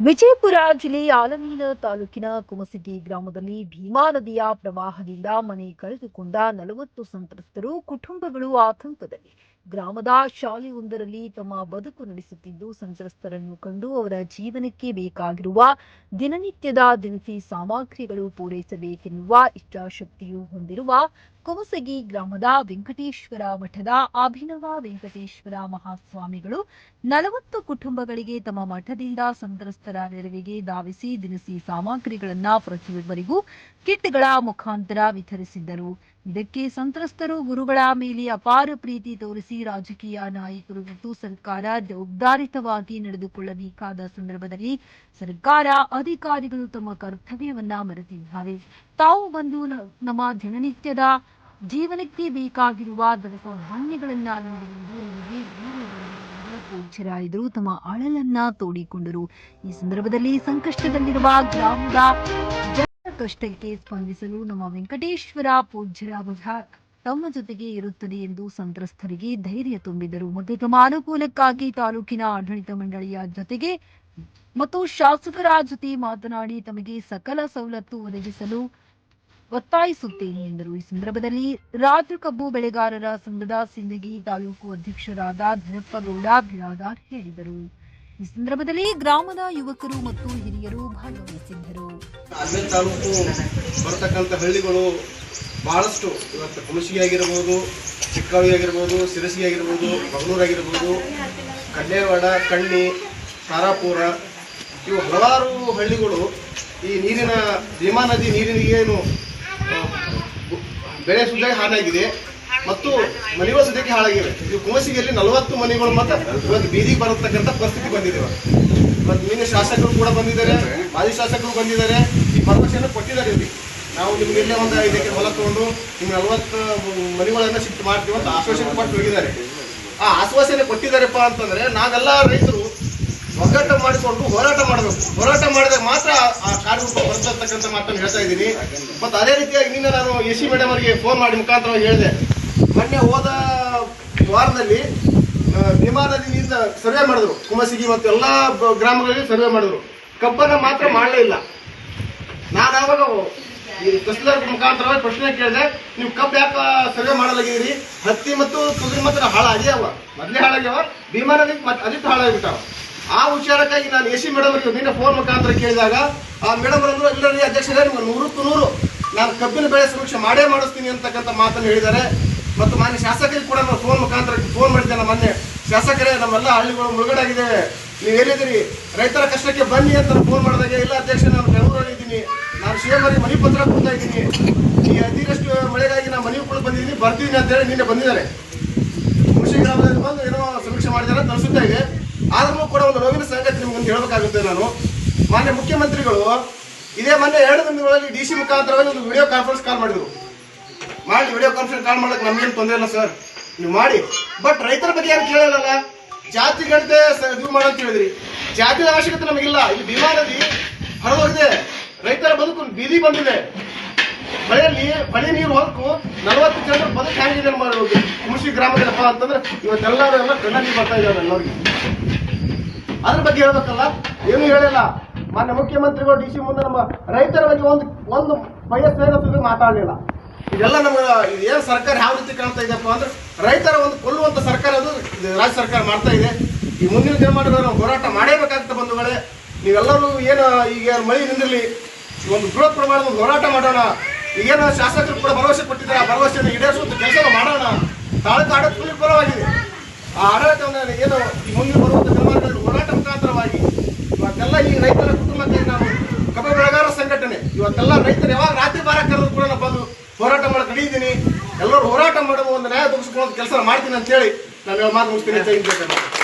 ವಿಜಯಪುರ ಜಿಲ್ಲೆಯ ಆಲಮೀನ ತಾಲೂಕಿನ ಕುಮಸಿಗಿ ಗ್ರಾಮದಲ್ಲಿ ಭೀಮಾ ನದಿಯ ಪ್ರವಾಹದಿಂದ ಮನೆ ಕಳೆದುಕೊಂಡ ನಲವತ್ತು ಸಂತ್ರಸ್ತರು ಕುಟುಂಬಗಳು ಆತಂಕದಲ್ಲಿ. ಗ್ರಾಮದ ಶಾಲೆಯೊಂದರಲ್ಲಿ ತಮ್ಮ ಬದುಕು ನಡೆಸುತ್ತಿದ್ದು, ಸಂತ್ರಸ್ತರನ್ನು ಕಂಡು ಅವರ ಜೀವನಕ್ಕೆ ಬೇಕಾಗಿರುವ ದಿನನಿತ್ಯದ ದಿನಸಿ ಸಾಮಗ್ರಿಗಳು ಪೂರೈಸಬೇಕೆನ್ನುವ ಇಚ್ಛಾಶಕ್ತಿಯು ಹೊಂದಿರುವ ಕುಮಸಗಿ ಗ್ರಾಮದ ವೆಂಕಟೇಶ್ವರ ಮಠದ ಅಭಿನವ ವೆಂಕಟೇಶ್ವರ ಮಹಾಸ್ವಾಮಿಗಳು ನಲವತ್ತು ಕುಟುಂಬಗಳಿಗೆ ತಮ್ಮ ಮಠದಿಂದ ಸಂತ್ರಸ್ತರ ನೆರವಿಗೆ ಧಾವಿಸಿ ದಿನಸಿ ಸಾಮಗ್ರಿಗಳನ್ನ ಪ್ರತಿಯೊಬ್ಬರಿಗೂ ಕಿಟ್ಗಳ ಮುಖಾಂತರ ವಿತರಿಸಿದ್ದರು. ಇದಕ್ಕೆ ಸಂತ್ರಸ್ತರು ಗುರುಗಳ ಮೇಲೆ ಅಪಾರ ಪ್ರೀತಿ ತೋರಿಸಿ ರಾಜಕೀಯ ನಾಯಕರು ಮತ್ತು ಸರ್ಕಾರ ಜವಾಬ್ದಾರಿತವಾಗಿ ನಡೆದುಕೊಳ್ಳಬೇಕಾದ ಸಂದರ್ಭದಲ್ಲಿ ಸರ್ಕಾರ ಅಧಿಕಾರಿಗಳು ತಮ್ಮ ಕರ್ತವ್ಯವನ್ನ ಮರೆತಿದ್ದಾರೆ. ತಾವು ಬಂದು ನಮ್ಮ ದಿನನಿತ್ಯದ ಜೀವನಕ್ಕೆ ಬೇಕಾಗಿರುವ ದೊರಕ ಧಾನ್ಯಗಳನ್ನ ನಮಗೆ ತಮ್ಮ ಅಳಲನ್ನ ತೋಡಿಕೊಂಡರು. ಈ ಸಂದರ್ಭದಲ್ಲಿ ಸಂಕಷ್ಟದಲ್ಲಿರುವ ಗ್ರಾಮದ ಕಷ್ಟಕ್ಕೆ ಸ್ಪಂದಿಸಲು ನಮ್ಮ ವೆಂಕಟೇಶ್ವರ ಪೂಜ್ಯರ ಮಠ ತಮ್ಮ ಜೊತೆಗೆ ಇರುತ್ತದೆ ಎಂದು ಸಂತ್ರಸ್ತರಿಗೆ ಧೈರ್ಯ ತುಂಬಿದರು. ಮತ್ತು ತಮ್ಮ ಅನುಕೂಲಕ್ಕಾಗಿ ತಾಲೂಕಿನ ಆಡಳಿತ ಮಂಡಳಿಯ ಜೊತೆಗೆ ಮತ್ತು ಶಾಸಕರ ಜೊತೆ ಮಾತನಾಡಿ ತಮಗೆ ಸಕಲ ಸವಲತ್ತು ಒದಗಿಸಲು ಒತ್ತಾಯಿಸುತ್ತೇನೆ ಎಂದರು. ಈ ಸಂದರ್ಭದಲ್ಲಿ ರಾಜ್ಯ ಕಬ್ಬು ಬೆಳೆಗಾರರ ಸಂಘದ ಸಿಂದಗಿ ತಾಲೂಕು ಅಧ್ಯಕ್ಷರಾದ ಧನಪ್ಪಗೌಡ ಬಿರಾದಾರ್ ಹೇಳಿದರು. ಈ ಸಂದರ್ಭದಲ್ಲಿ ಗ್ರಾಮದ ಯುವಕರು ಮತ್ತು ಹಿರಿಯರು ಭಾಗವಹಿಸಿದ್ದರು. ಆಲ್ಮೇಲ್ ತಾಲೂಕು ಬರತಕ್ಕಂಥ ಹಳ್ಳಿಗಳು ಬಹಳಷ್ಟು ಇವತ್ತು ಕುಮಸಿಗೆ ಆಗಿರ್ಬೋದು, ಚಿಕ್ಕಾವಿ ಆಗಿರ್ಬೋದು ಸಿರಸಿ ಆಗಿರ್ಬೋದು, ಮಂಗಳೂರು ಆಗಿರ್ಬೋದು, ಕಡ್ಲೇವಾಡ, ಕಣ್ಣಿ, ತಾರಾಪುರ, ಇವು ಹಲವಾರು ಹಳ್ಳಿಗಳು ಈ ನೀರಿನ ಭೀಮಾ ನದಿ ನೀರಿನ ಏನು ಬೆಳೆ ಸುಧಾಗಿ ಹಾಳಾಗಿದೆ ಮತ್ತು ಮನೆಗಳು ಸದ್ಯಕ್ಕೆ ಹಾಳಾಗಿವೆ. ಇದು ಕೋಸಿಗೆಯಲ್ಲಿ ನಲವತ್ತು ಮನೆಗಳು ಮಾತ್ರ ಇವತ್ತು ಬೀದಿಗೆ ಬರತಕ್ಕಂಥ ಪರಿಸ್ಥಿತಿ ಬಂದಿದೆ ಇವತ್ತು. ನಿನ್ನೆ ಶಾಸಕರು ಕೂಡ ಬಂದಿದ್ದಾರೆ, ಮಾಜಿ ಶಾಸಕರು ಬಂದಿದ್ದಾರೆ, ಈ ಭರವಸೆಯನ್ನು ಕೊಟ್ಟಿದ್ದಾರೆ ಇಲ್ಲಿ. ನಾವು ನಿಮ್ಗೆ ಇಲ್ಲೇ ಒಂದು ಐದು ಎಕರೆ ಹೊಲ ತಗೊಂಡು ನಿಮ್ಗೆ ನಲವತ್ತು ಮನೆಗಳನ್ನು ಶಿಫ್ಟ್ ಮಾಡ್ತೀವಿ ಅಂತ ಆಶ್ವಾಸನೆ ಕೊಟ್ಟು ಹೋಗಿದ್ದಾರೆ. ಆ ಆಶ್ವಾಸನೆ ಕೊಟ್ಟಿದ್ದಾರೆಪ್ಪ ಅಂತಂದ್ರೆ ನಾವೆಲ್ಲ ರೈತರು ಒಗ್ಗಟ್ಟ ಮಾಡಿಕೊಂಡು ಹೋರಾಟ ಮಾಡಬೇಕು. ಹೋರಾಟ ಮಾಡಿದಾಗ ಮಾತ್ರ ಆ ಕಾರ್ಯರೂಪ ಬರ್ತಕ್ಕಂಥ ಮಾತನ್ನು ಹೇಳ್ತಾ ಇದ್ದೀನಿ. ಮತ್ತು ಅದೇ ರೀತಿಯಾಗಿ ನಿನ್ನೆ ನಾನು ಎ ಸಿ ಮೇಡಮ್ ಅವರಿಗೆ ಫೋನ್ ಮಾಡಿ ಮುಖಾಂತರ ಹೇಳಿದೆ. ಮೊನ್ನೆ ಹೋದ ವಾರದಲ್ಲಿ ಭೀಮಾ ನದಿಯಿಂದ ಸರ್ವೆ ಮಾಡಿದ್ರು. ಕುಮಸಿಗಿ ಮತ್ತು ಎಲ್ಲ ಗ್ರಾಮಗಳಲ್ಲಿ ಸರ್ವೆ ಮಾಡಿದ್ರು. ಕಬ್ಬನ್ನು ಮಾತ್ರ ಮಾಡಲೇ ಇಲ್ಲ. ನಾನು ಆವಾಗ ಈ ತಹಸೀಲ್ದಾರ್ ಮುಖಾಂತರ ಪ್ರಶ್ನೆ ಕೇಳಿದೆ, ನೀವು ಕಬ್ಬು ಯಾಕೆ ಸರ್ವೆ ಮಾಡಲಾಗಿದ್ದೀರಿ? ಹತ್ತಿ ಮತ್ತು ತೊಗರಿ ಮಾತ್ರ ಹಾಳಾಗ್ಯಾವ ಮೊದಲೇ ಹಾಳಾಗ್ಯಾವ ಭೀಮಾ ನದಿ ಮತ್ತೆ ಅದಕ್ಕೆ ಹಾಳಾಗಿಬಿಟ್ಟವ ಆ ವಿಚಾರಕ್ಕಾಗಿ ನಾನು ಎ ಸಿ ಮೇಡಮ್ ನಿನ್ನೆ ಫೋನ್ ಮುಖಾಂತರ ಕೇಳಿದಾಗ, ಆ ಮೇಡಮ್ ಅಂದ್ರು ಇಲ್ಲ ಅಧ್ಯಕ್ಷರೇ ನಿಮ್ಗೆ ನೂರಕ್ಕೂ ನೂರು. ನಾನು ಕಬ್ಬಿನ ಬೆಳೆ ಸಮೀಕ್ಷೆ ಮಾಡೇ ಮಾಡಿಸ್ತೀನಿ ಅಂತಕ್ಕಂಥ ಮಾತನ್ನು ಹೇಳಿದ್ದಾರೆ. ಮತ್ತು ಮಾನ್ಯ ಶಾಸಕರಿಗೆ ಕೂಡ ನಾನು ಫೋನ್ ಮುಖಾಂತರ ಫೋನ್ ಮಾಡಿದ್ದೆ ನಮ್ಮ ಮೊನ್ನೆ. ಶಾಸಕರೇ, ನಮ್ಮೆಲ್ಲ ಹಳ್ಳಿಗಳು ಮುಳುಗಡಾಗಿದೆ. ನೀವು ಎಲ್ಲಿದ್ದೀರಿ? ರೈತರ ಕಷ್ಟಕ್ಕೆ ಬನ್ನಿ ಅಂತ ಫೋನ್ ಮಾಡಿದಾಗ, ಇಲ್ಲ ಅಧ್ಯಕ್ಷ, ನಾನು ಬೆಂಗಳೂರಲ್ಲಿ ಇದ್ದೀನಿ. ನಾನು ಶಿವಮೊಗ್ಗ ಮನೆ ಪತ್ರ ಕೊಡ್ತಾ ಇದ್ದೀನಿ. ಈ ಅತಿರಷ್ಟು ಮಳೆಗಾಗಿ ನಾನು ಮನೆ ಕೂಡ ಬಂದಿದ್ದೀನಿ, ಬರ್ತೀನಿ ಅಂತ ಹೇಳಿ ನಿನ್ನೆ ಬಂದಿದ್ದಾರೆ. ಕೃಷಿ ಗ್ರಾಮದಲ್ಲಿ ಬಂದು ಏನೋ ಸಮೀಕ್ಷೆ ಮಾಡಿದ್ದಾರೆ ಅನಿಸುತ್ತಾ ಇದೆ. ಆದ್ರೂ ಕೂಡ ಒಂದು ನೋವಿನ ಸಂಗತಿ ನಿಮ್ಗೊಂದು ಹೇಳಬೇಕಾಗುತ್ತೆ ನಾನು. ಮಾನ್ಯ ಮುಖ್ಯಮಂತ್ರಿಗಳು, ಇದೇ ಮೊನ್ನೆ ಎರಡು ದಿನಗಳಲ್ಲಿ ಡಿ ಸಿ ಮುಖಾಂತರವಾಗಿ ಒಂದು ವಿಡಿಯೋ ಕಾನ್ಫರೆನ್ಸ್ ಕಾಲ್ ಮಾಡಿದ್ರು. ಮಾಡಿ ವಿಡಿಯೋ ಕಾನ್ಫರೆನ್ಸ್ ಕಾಲ್ ಮಾಡಕ್ ನಮ್ಗೇನು ತೊಂದರೆ ಇಲ್ಲ ಸರ್ ನೀವು ಮಾಡಿ. ಬಟ್ ರೈತರ ಬಗ್ಗೆ ಯಾರು ಕೇಳಲ್ಲ ಜಾತಿ ಗಣತೆ ಇದು ಮಾಡ ಅಂತ ಹೇಳಿದ್ರಿ. ಜಾತಿ ಅವಶ್ಯಕತೆ ನಮಗಿಲ್ಲ. ಇಲ್ಲಿ ಭೀಮಾ ನದಿ ಹರಿದೋಗಿದೆ ರೈತರ ಬದುಕು ಬೀದಿ ಬಂದಿದೆ. ಮಳೆಯಲ್ಲಿ ಮಳೆ ನೀರು ಹೊರಕು ನಲವತ್ತು ಜನರ ಬದುಕು ಹೆಂಗಿದೆ ಮಾಡ್ಬೋದು ಕೃಷಿ ಗ್ರಾಮದಲ್ಲಪ್ಪ ಅಂತಂದ್ರೆ ಇವತ್ತೆಲ್ಲರೂ ಎಲ್ಲ ನೀರು ಬರ್ತಾ ಇದ್ದಾರೆ ಎಲ್ಲರಿಗೆ ಅದ್ರ ಬಗ್ಗೆ ಹೇಳ್ಬೇಕಲ್ಲ? ಏನು ಹೇಳಿಲ್ಲ. ಮಾನ್ಯ ಮುಖ್ಯಮಂತ್ರಿಗಳು, ಡಿ ಸಿ ಮುಂದೆ ನಮ್ಮ ರೈತರ ಬಗ್ಗೆ ಒಂದು ಒಂದು ವಯಸ್ಸು ಮಾತಾಡಲಿಲ್ಲ. ಇದೆಲ್ಲ ನಮ್ಮ ಏನು ಸರ್ಕಾರ ಯಾವ ರೀತಿ ಕಾಣ್ತಾ ಇದೆಯಪ್ಪ ಅಂದ್ರೆ ರೈತರ ಒಂದು ಕೊಲ್ಲುವಂತ ಸರ್ಕಾರ ಅದು, ಇದು ರಾಜ್ಯ ಸರ್ಕಾರ ಮಾಡ್ತಾ ಇದೆ. ಈ ಮುಂದಿನ ದಿನಮಾನಗಳು ನಾವು ಹೋರಾಟ ಮಾಡೇಬೇಕಾಗ್ತದೆ ಬಂಧುಗಳೇ. ನೀವೆಲ್ಲರೂ ಏನು ಈಗ ಮಳೆ ನಿಂದಿರಲಿ, ಒಂದು ಬೃಹತ್ ಪ್ರಮಾಣದ ಒಂದು ಹೋರಾಟ ಮಾಡೋಣ. ಈಗೇನು ಶಾಸಕರು ಕೂಡ ಭರವಸೆ ಕೊಟ್ಟಿದ್ದಾರೆ, ಆ ಭರವಸೆಯನ್ನು ಈಡೇರಿಸುವಂತ ಕೆಲಸ ಮಾಡೋಣ. ತಾಳಕ ಆಡಳಿತ ಪರವಾಗಿದೆ ಆ ಆಡಳಿತವನ್ನು ಏನು ಈ ಮುಂದಿನ ಬರುವಂಥ ದಿನಮಾನಗಳಲ್ಲಿ ಹೋರಾಟ ಮುಖಾಂತರವಾಗಿ ಇವತ್ತೆಲ್ಲ ಈ ರೈತರ ಕುಟುಂಬಕ್ಕೆ ನಾವು ಕಬ್ಬು ಸಂಘಟನೆ, ಇವತ್ತೆಲ್ಲ ರೈತರು ಯಾವಾಗ ರಾತ್ರಿ ಬಾರ ಕರೆದು ಕೂಡ ಹೋರಾಟ ಮಾಡಕ್ ನಡೀತೀನಿ ಎಲ್ಲರೂ ಹೋರಾಟ ಮಾಡುವ ಒಂದು ನ್ಯಾಯ ದೊರಕಿಸ್ಕೊಳ್ಳೋ ಕೆಲಸ ಮಾಡ್ತೀನಿ ಅಂತ ಹೇಳಿ ನಾನು ಮಾತು ಮುಗಿಸ್ತೀನಿ.